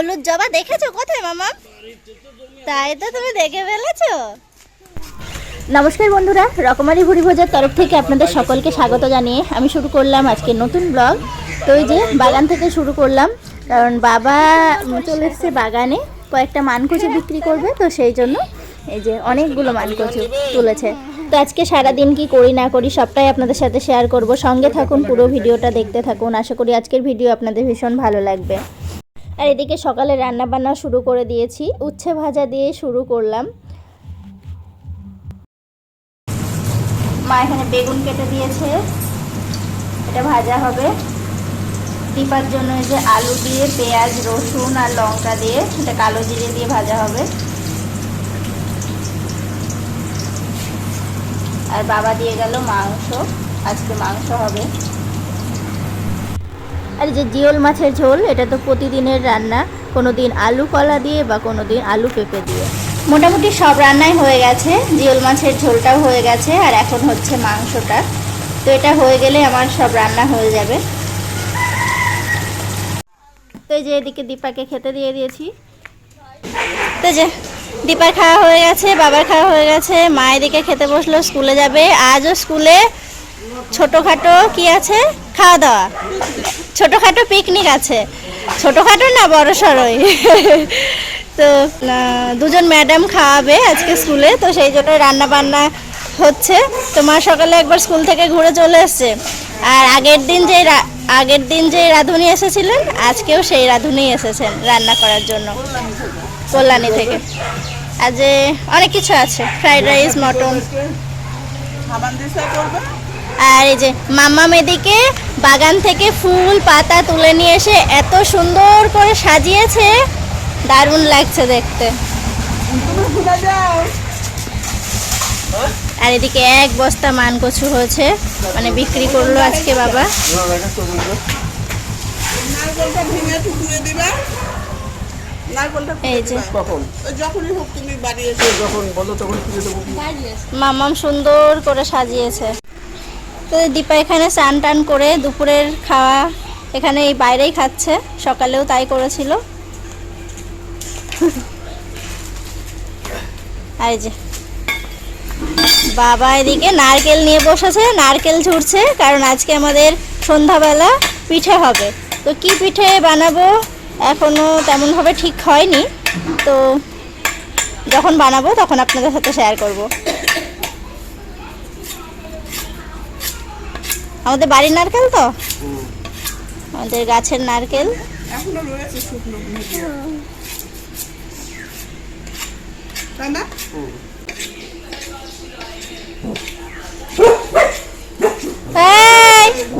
হলুদ জবা দেখেছ? কোথায় মামা? তাই তো তুমি দেখে ফেলেছো। নমস্কার বন্ধুরা, রকমারি ভুড়ি ভোজার তরফ থেকে আপনাদের সকলকে স্বাগত জানিয়ে আমি শুরু করলাম আজকে নতুন ব্লগ। তো এই যে বাগান থেকে শুরু করলাম, কারণ বাবা চলে এসছে বাগানে, কয়েকটা মানকচু বিক্রি করবে, তো সেই জন্য এই যে অনেকগুলো মানকচু তুলেছে। তো আজকে সারাদিন কি করি না করি সবটাই আপনাদের সাথে শেয়ার করব। সঙ্গে থাকুন, পুরো ভিডিওটা দেখতে থাকুন। আশা করি আজকের ভিডিও আপনাদের ভীষণ ভালো লাগবে। আর এদিকে সকালে রান্না বান্না শুরু করে দিয়েছি। উচ্ছে ভাজা দিয়ে শুরু করলাম। মা এখানে বেগুন কেটে দিয়েছে। এটা ভাজা হবে। টিপার জন্য যে আলু দিয়ে পেঁয়াজ, রসুন আর লঙ্কা দিয়ে এটা কালো জিরে দিয়ে ভাজা হবে। আর বাবা দিয়ে গেল মাংস। আজকে মাংস হবে। আর যে জিওল মাছের ঝোল, এটা তো প্রতিদিনের রান্না। কোনো দিন আলু কলা দিয়ে বা কোনো দিন আলু পেঁপে দিয়ে। মোটামুটি সব রান্নাই হয়ে গেছে। জিওল মাছের ঝোলটাও হয়ে গেছে, আর এখন হচ্ছে মাংসটা। তো এটা হয়ে গেলে আমার সব রান্না হয়ে যাবে। তো এই যে এদিকে দীপাকে খেতে দিয়ে দিয়েছি। তো যে দীপার খাওয়া হয়ে গেছে, বাবার খাওয়া হয়ে গেছে। মা এদিকে খেতে বসল, স্কুলে যাবে। আজও স্কুলে ছোটোখাটো কি আছে? খাওয়া দাওয়া। ছোটোখাটো পিকনিক আছে। ছোটোখাটো না, বড় সড়ই। তো দুজন ম্যাডাম খাওয়াবে আজকে স্কুলে তো সেই জন্য রান্না বান্না হচ্ছে। তো মা সকালে একবার স্কুল থেকে ঘুরে চলে এসছে। আর আগের দিন যে আগের দিন যে রাঁধুনি এসেছিলেন, আজকেও সেই রাঁধুনি এসেছেন রান্না করার জন্য। কল্যাণী থেকে। আজ অনেক কিছু আছে। Fried rice, mutton. আর এই যে মাম্মা মেদিকে বাগান থেকে ফুল পাতা তুলে নিয়ে এসে এত সুন্দর করে সাজিয়েছে দারুণ লাগছে দেখতে। আর এদিকে এক বস্তা মান কচু হয়েছে মানে বিক্রি করল আজকে বাবা। নারকলটা ভেঙে টুকরে দিবা নারকলটা এই যে। কখন? ওই যখনই হোক তুমি বাড়ি এসে। যখন বলো তখন কিনে দেবো। মামাম সুন্দর করে সাজিয়েছে। তো দীপা এখানে স্নান টান করে দুপুরের খাওয়া এখানে এই বাইরেই খাচ্ছে। সকালেও তাই করেছিল। আর যে। বাবা এদিকে নারকেল নিয়ে বসেছে, নারকেল ঝুড়ছে কারণ আজকে আমাদের সন্ধ্যাবেলা পিঠে হবে। তো কি পিঠে বানাবো এখনও তেমনভাবে ঠিক হয়নি। তো যখন বানাবো তখন আপনাদের সাথে শেয়ার করব। আমাদের বাড়ির নারকেল তো? আমাদের গাছের নারকেল। এখনও রয়েছে শুকনো তাই না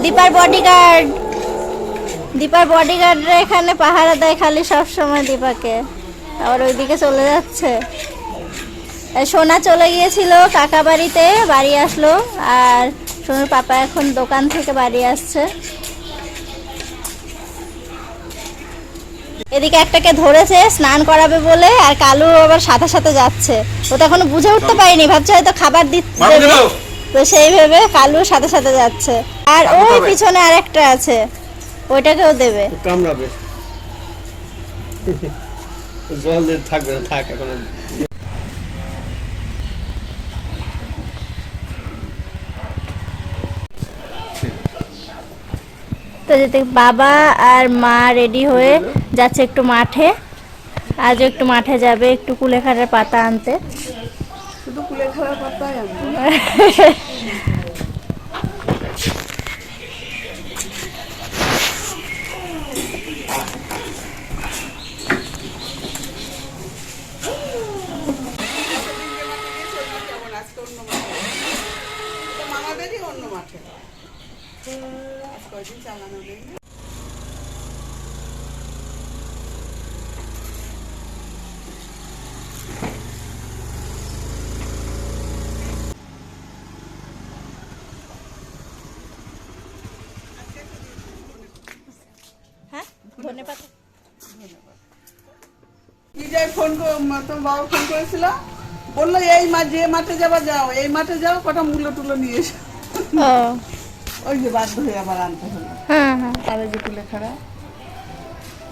দীপার বডিগার্ড দীপার বডিগার্ডরা এখানে পাহারা দেয় খালি সব সময় দীপাকে। আবার ওইদিকে চলে যাচ্ছে। সোনা চলে গিয়েছিল কাকা বাড়িতে বাড়ি আসলো। আর সোনার পাপা এখন দোকান থেকে বাড়ি আসছে। এদিকে একটাকে ধরেছে স্নান করাবে বলে আর কালু আবার সাথে সাথে যাচ্ছে। ও তো এখনও বুঝে উঠতে পারিনি ভাবছে হয়তো খাবার দিতে দেবে। তো সেই ভেবে কালু সাথে সাথে যাচ্ছে। আর ওই পিছনে আর একটা আছে ওইটাকেও দেবে। কামড়াবে। জল দিয়ে থাকবে থাক এখন তো যেতে বাবা আর মা রেডি হয়ে যাচ্ছে একটু মাঠে। আজও একটু মাঠে যাবে একটু কুলেখাড়ের পাতা আনতে। শুধু কুলে খাওয়ার পাতাই আমি কেমন আজকে অন্য মাঠে তো মামাদেরই অন্য মাঠে আজ কয়দিন চালানো নেই ধনে কি যাই ফোন তোমার বাবা ফোন করেছিল। বলল এই মা যে মাঠে যাবা যাও এই মাঠে যাও কটা মূল্য টুলো নিয়ে এসো। ওই যে বাধ্য হয়ে আবার আনতে হলো। হ্যাঁ হ্যাঁ। কাগজে তুলে খাড়া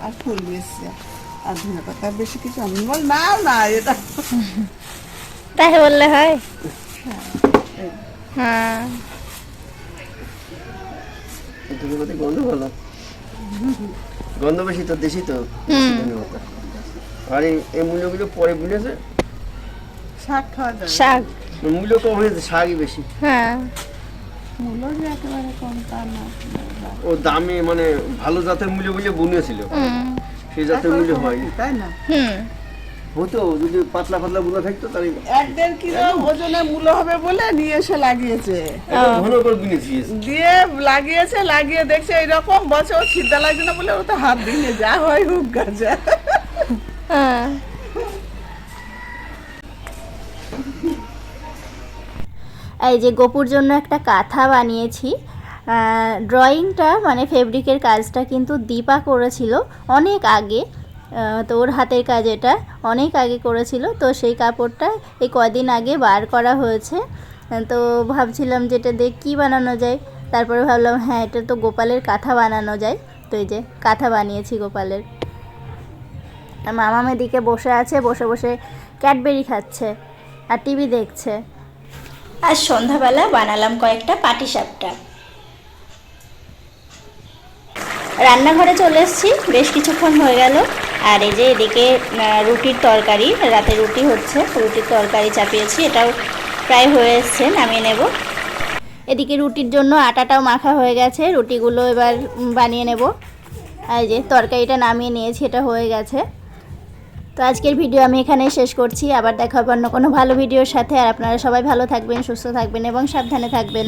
আর ফুল বেশি আর ধনে পাতা বেশি কিছু আমি বল নাও না এটা তাই বললে হয়? হ্যাঁ ধনে গন্ধ ভালো? গন্ধ বেশি তো দেশি তো। আর এই মূল্যগুলো পরে বুঝেছে শাক খাওয়া শাক। মূল্য কম হয়েছে শাকই বেশি। হ্যাঁ। মূল্য যে একেবারে কম তা না। ও দামে মানে ভালো জাতের মূল্য বুঝে বুনেছিল। সেই জাতের মূল্য হয়নি। তাই না? হুম। হতো যদি পাতলা পাতলা বুনা থাকতো তাহলে এক দেড় কিলো ওজনে মূল্য হবে বলে নিয়ে এসে লাগিয়েছে। ঘন করে বুনেছি। দিয়ে লাগিয়েছে লাগিয়ে দেখছে এইরকম বছর ছিদ্দা লাগছে না বলে ও তো হাত দিয়ে যা হয় হুক গাছে হ্যাঁ। এই যে গোপুর জন্য একটা কাঁথা বানিয়েছি। ড্রয়িংটা মানে ফেব্রিকের কাজটা কিন্তু দীপা করেছিল অনেক আগে। তো ওর হাতের কাজ এটা অনেক আগে করেছিল। তো সেই কাপড়টা এই কদিন আগে বার করা হয়েছে। তো ভাবছিলাম যেটা দিয়ে কী বানানো যায়? তারপরে ভাবলাম হ্যাঁ এটা তো গোপালের কাঁথা বানানো যায়। তো এই যে কাঁথা বানিয়েছি গোপালের। মামা মেদিকে বসে আছে, বসে বসে ক্যাডবেরি খাচ্ছে আর টিভি দেখছে। আজ সন্ধ্যাবেলা বানালাম কয়েকটা পাটি পাটিসাপটা। রান্নাঘরে চলে এসেছি, বেশ কিছুক্ষণ হয়ে গেল। আর এই যে এদিকে রুটির তরকারি, রাতে রুটি হচ্ছে, রুটির তরকারি চাপিয়েছি, এটাও প্রায় হয়ে এসছে, নামিয়ে নেব। এদিকে রুটির জন্য আটাটাও মাখা হয়ে গেছে, রুটিগুলো এবার বানিয়ে নেব। আর এই যে তরকারিটা নামিয়ে নিয়েছি, এটা হয়ে গেছে। তো আজকের ভিডিও আমি এখানেই শেষ করছি। আবার দেখা হবে অন্য কোনো ভালো ভিডিওর সাথে। আর আপনারা সবাই ভালো থাকবেন, সুস্থ থাকবেন এবং সাবধানে থাকবেন।